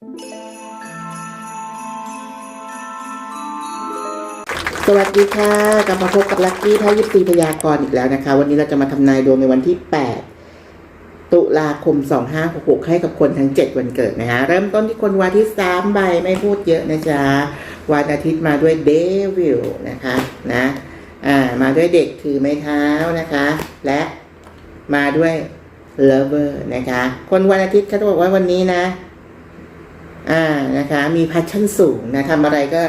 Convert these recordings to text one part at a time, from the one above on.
สวัสดีค่ะกลับมาพบกับลัคกี้ไพ่ยิปซีพยากรณ์อีกแล้วนะคะ วันนี้เราจะมาทำนายดวงในวันที่ 8 ตุลาคม 2566 ให้กับคนทั้ง 7 วันเกิดนะคะเริ่มต้นที่คนวันที่3ใบไม่พูดเยอะนะจ๊ะวันอาทิตย์มาด้วยเดวิลนะคะนะอ่ามาด้วยเด็กถือไม้เท้านะคะ และมาด้วย lover นะคะ คนวันอาทิตย์เขาบอกว่าวันนี้นะ อ่านะคะมีพัชชั่นสูงนะทำอะไรก็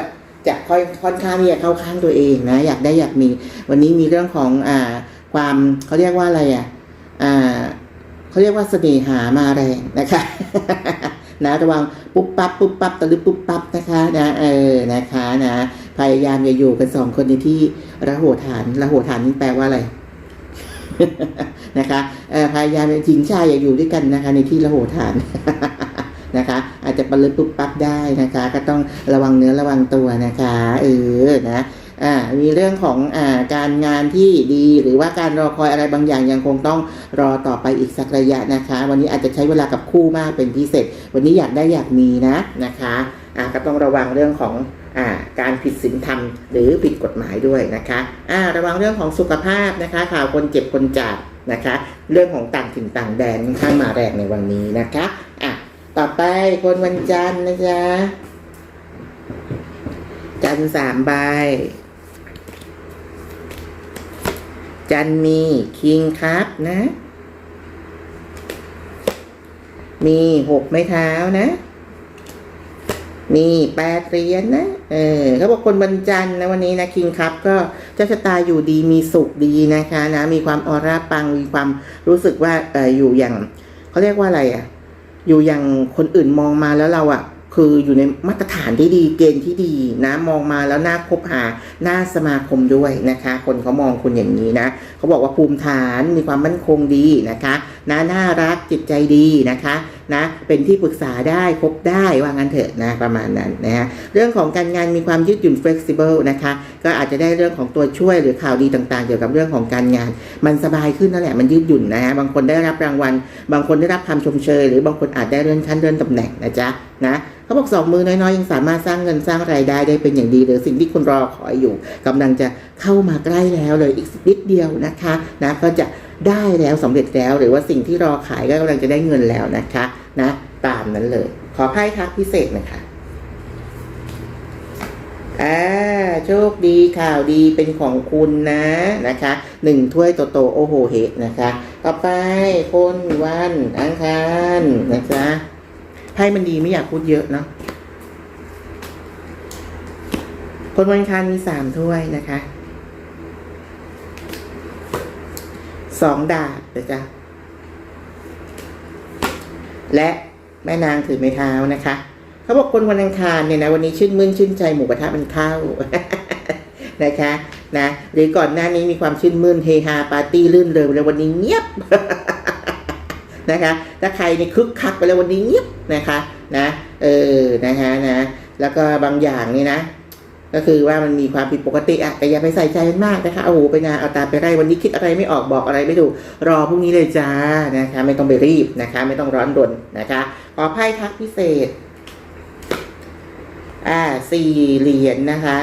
จะค่อยค่อนข้างที่จะเข้าข้างตัวเองนะอยากได้อยากมี วันนี้มีเรื่องของอ่าความเขาเรียกว่าอะไรอะอ่าเขาเรียกว่าเสน่หามาแรงนะคะนะระวังปุ๊บปั๊บปุ๊บปั๊บตะลึบปุ๊บปั๊บนะคะ นะเออนะคะนะพยายามอย่าอยู่กันสองคนในที่ระโหฐานระโหฐานนี่แปลว่าอะไรนะคะเออพยายามหญิงชายอย่าอยู่ด้วยกันนะคะ ในที่ระโหฐานนะคะ อาจจะปลึกปุ๊บปั๊บได้นะคะ ก็ต้องระวังเนื้อระวังตัวนะคะเออนะอ่ามีเรื่องของอ่าการงานที่ดีหรือว่าการรอคอยอะไรบางอย่างยังคงต้องรอต่อไปอีกสักระยะนะคะ วันนี้อาจจะใช้เวลากับคู่มากเป็นพิเศษ วันนี้อยากได้อยากมีนะนะคะอ่าก็ต้องระวังเรื่องของอ่าการผิดศีลธรรมหรือผิดกฎหมายด้วยนะคะอ่าระวังเรื่องของสุขภาพนะคะข่าวคนเจ็บคนจากนะคะ เรื่องของต่างถิ่นต่างแดนค่อนข้างมาแรงในวันนี้นะคะ ต่อไปคนวันจันทร์นะจ๊ะ จันทร์สามใบ จันมีคิงครับนะ มีหกไม้เท้านะ มีแปดเหรียญนะ เออเขาบอกคนวันจันทร์นะวันนี้นะคิงครับก็เจ้าชะตาอยู่ดีมีสุขดีนะคะนะ มีความออร่าปังมีความรู้สึกว่าเอออยู่อย่างเขาเรียกว่าอะไรอะ อยู่อย่างคนอื่นมองมาแล้วเราอะคืออยู่ในมาตรฐานที่ดีเกณฑ์ที่ดีนะมองมาแล้วน่าคบหาน่าสมาคมด้วยนะคะ คนเขามองคุณอย่างนี้นะเขาบอกว่าภูมิฐานมีความมั่นคงดีนะคะนะน่ารักจิตใจดีนะคะนะเป็นที่ปรึกษาได้คบได้ว่างั้นเถอะนะประมาณนั้นนะฮะเรื่องของการงานมีความยืดหยุ่น flexible นะคะก็อาจจะได้เรื่องของตัวช่วยหรือข่าวดีต่างๆ เกี่ยวกับเรื่องของการงาน มันสบายขึ้นนั่นแหละมันยืดหยุ่นนะฮะบางคนได้รับรางวัล บางคนได้รับคำชมเชย หรือบางคนอาจได้เลื่อนขั้นเลื่อนตำแหน่งนะจ๊ะนะเขาบอกสองมือน้อยๆยังสามารถสร้างเงินสร้างรายได้ได้เป็นอย่างดีหรือสิ่งที่คุณรอคอยอยู่กำลังจะเข้ามาใกล้แล้วเลยอีกนิดเดียวนะคะนะก็จะ ได้แล้วสำเร็จแล้ว หรือว่าสิ่งที่รอขายก็กำลังจะได้เงินแล้วนะคะนะตามนั้นเลย ขอไพ่ทักพิเศษนะคะอ่าโชคดีข่าวดีเป็นของคุณนะนะคะหนึ่งถ้วยโตๆโอโหเฮนะคะ ต่อไปคนวันอังคารนะจ๊ะไพ่มันดีไม่อยากพูดเยอะเนาะคนวันอังคารมีสามถ้วยนะคะ สองดาบนะจ๊ะและแม่นางถือไม้เท้านะคะเขาบอกคนวันอังคารเนี่ยนะวันนี้ชื่นมื่นชื่นใจหมูกระทะมันเข้านะคะนะหรือก่อนหน้านี้มีความชื่นมื่นเฮฮาปาร์ตี้ลื่นเริงแล้ววันนี้เงียบนะคะถ้าใครในคึกคักไปแล้ววันนี้เงียบนะคะนะเออนะคะนะแล้วก็บางอย่างนี่นะ ก็คือว่ามันมีความผิดปกติอะแต่อย่าไปใส่ใจมันมากนะคะโอ้โหไปงานเอาตาไปไล่วันนี้คิดอะไรไม่ออกบอกอะไรไม่ถูกรอพรุ่งนี้เลยจ้านะคะ ไม่ต้องไปรีบนะคะ ไม่ต้องร้อนรนนะคะขอไพ่ทักพิเศษ อ่าสี่เหรียญนะคะ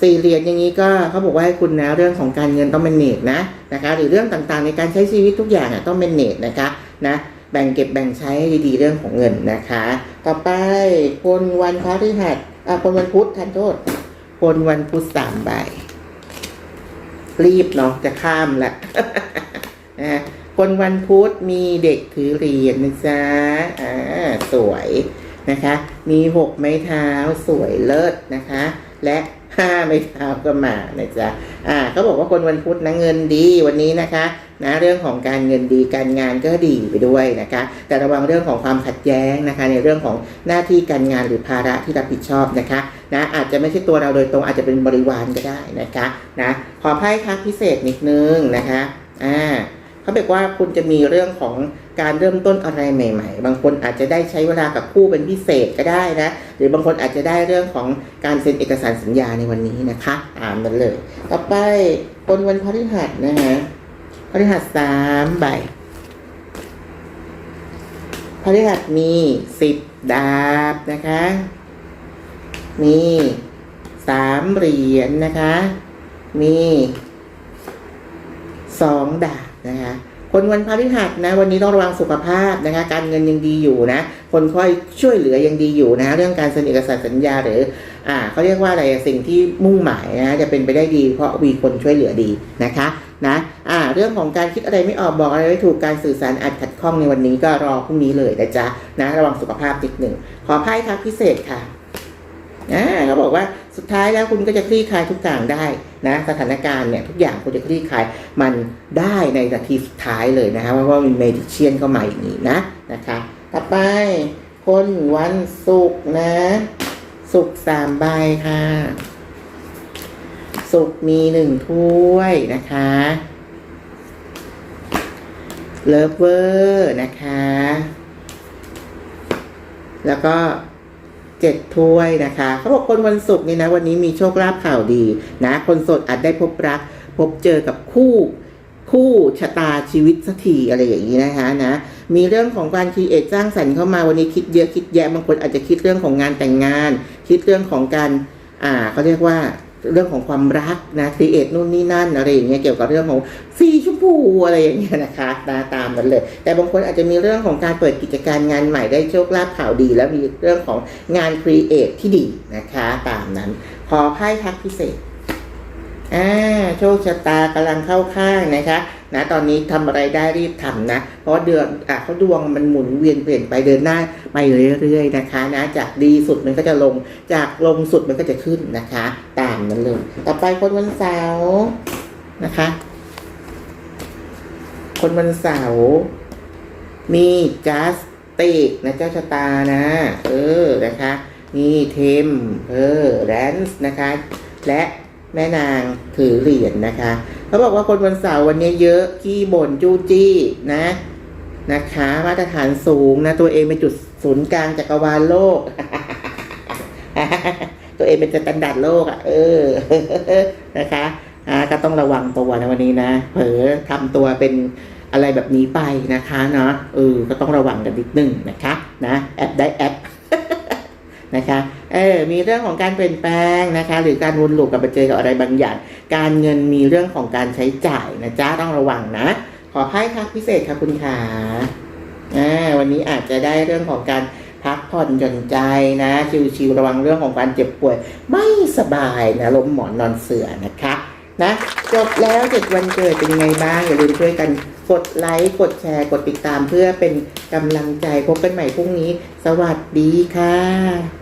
สี่เหรียญอย่างนี้ก็เขาบอกว่าให้คุณนะเรื่องของการเงินต้องเป็นเนตนะนะคะ หรือเรื่องต่างๆ ในการใช้ชีวิตทุกอย่างอะต้องเป็นเนตนะคะนะแบ่งเก็บแบ่งใช้ดีๆเรื่องของเงินนะคะ ต่อไปคนวันพฤหัสอ่าคนวันพุธทันโทษ คนวันพุธสามใบ รีบเนาะจะข้ามละนะคนวันพุธมีเด็กถือเหรียญนะจ๊ะอ่าสวยนะคะ มีหกไม้เท้าสวยเลิศนะคะ และ ห้าไม้เท้าก็มานะจ๊ะอ่าเขาบอกว่าคนวันพุธนะเงินดีวันนี้นะคะนะเรื่องของการเงินดีการงานก็ดีไปด้วยนะคะ แต่ระวังเรื่องของความขัดแย้งนะคะ ในเรื่องของหน้าที่การงานหรือภาระที่รับผิดชอบนะคะนะอาจจะไม่ใช่ตัวเราโดยตรงอาจจะเป็นบริวารก็ได้นะคะนะขอไพ่ทักพิเศษนิดนึงนะคะอ่า เขาบอกว่าคุณจะมีเรื่องของการเริ่มต้นอะไรใหม่ ๆ บางคนอาจจะได้ใช้เวลากับคู่เป็นพิเศษก็ได้นะ หรือบางคนอาจจะได้เรื่องของการเซ็นเอกสารสัญญาในวันนี้นะคะอ่านมันเลย ต่อไปคนวันพฤหัสนะฮะพฤหัสสามใบพฤหัสมีสิบดาบนะคะ มีสามเหรียญนะคะ มีสองดาบ นะคะคนวันพฤหัสนะวันนี้ต้องระวังสุขภาพนะคะการเงินยังดีอยู่นะคนค่อยช่วยเหลือยังดีอยู่นะเรื่องการเซ็นเอกสารสัญญาหรืออ่าเขาเรียกว่าอะไรสิ่งที่มุ่งหมายนะจะเป็นไปได้ดีเพราะมีคนช่วยเหลือดีนะคะนะอ่าเรื่องของการคิดอะไรไม่ออกบอกอะไรไม่ถูกการสื่อสารอาจขัดข้องในวันนี้ก็รอพรุ่งนี้เลยนะจ๊ะนะระวังสุขภาพนิดหนึ่งขอไพ่ครับพิเศษค่ะ อ่าเขาบอกว่าสุดท้ายแล้วคุณก็จะคลี่คลายทุกอย่างได้นะสถานการณ์เนี่ยทุกอย่างคุณจะคลี่คลายมันได้ในนาทีสุดท้ายเลยนะคะเพราะว่ามีเมดิเชียนเข้ามาอย่างนี้นะนะคะต่อไปคนวันศุกร์นะสุกร์สามใบค่ะสุกร์มีหนึ่งถ้วยนะคะเลิฟเวอร์นะคะ แล้วก็ เจ็ดถ้วยนะคะเขาบอกคนวันศุกร์นี่นะวันนี้มีโชคลาภข่าวดีนะ คนโสดอาจได้พบรัก พบเจอกับคู่คู่ชะตาชีวิตสักทีอะไรอย่างนี้นะคะนะมีเรื่องของการคีเอทสร้างสรรค์เข้ามาวันนี้คิดเยอะคิดแยะบางคนอาจจะคิดเรื่องของงานแต่งงาน คิดเรื่องของการอ่าเขาเรียกว่า เรื่องของความรักนะครีเอทนู่นนี่นั่นอะไรอย่างเงี้ยเกี่ยวกับเรื่องของสีชมพูอะไรอย่างเงี้ยนะคะนะตามนั้นเลย แต่บางคนอาจจะมีเรื่องของการเปิดกิจการงานใหม่ได้โชคลาภข่าวดี แล้วมีเรื่องของงานครีเอทที่ดีนะคะตามนั้น ขอไพ่ทักพิเศษอ่าโชคชะตากำลังเข้าข้างนะคะ นะตอนนี้ทำอะไรได้รีบทำนะ เพราะเดือนอะเขาดวงมันหมุนเวียนเปลี่ยนไปเดินหน้าไปเรื่อยๆนะคะนะจากดีสุดมันก็จะลงจากลงสุดมันก็จะขึ้นนะคะ ตามนั้นเลยต่อไปคนวันเสาร์นะคะ คนวันเสาร์มีจัสติกนะเจ้าชะตานะ เออนะคะมีเทมเออแรนส์นะคะ และ แม่นางถือเหรียญนะคะเขาบอกว่าคนวันเสาร์วันนี้เยอะขี้บ่นจู้จี้นะนะคะ มาตรฐานสูงนะ ตัวเองเป็นจุดศูนย์กลางจักรวาลโลก ตัวเองเป็นสแตนดาร์ดโลกอะ เออนะคะอ่าก็ต้องระวังตัวนะวันนี้นะ เผลอทำตัวเป็นอะไรแบบนี้ไปนะคะเนาะเออก็ต้องระวังกันนิดนึงนะคะ นะแอปได้แอป นะคะเออมีเรื่องของการเปลี่ยนแปลงนะคะ หรือการวนลูปกับปเจอกับอะไรบางอย่าง การเงินมีเรื่องของการใช้จ่ายนะจ๊ะต้องระวังนะ ขอไพ่คักพิเศษค่ะคุณขาอ่าวันนี้อาจจะได้เรื่องของการพักผ่อนหย่อนใจนะ ชิวๆระวังเรื่องของการเจ็บป่วย ไม่สบายนะล้มหมอนนอนเสือนะคะนะจบแล้วเจ็ดวันเกิดเป็นยังไงบ้าง อย่าลืมช่วยกันกดไลค์ กดแชร์ กดติดตามเพื่อเป็นกำลังใจพบกันใหม่พรุ่งนี้ สวัสดีค่ะ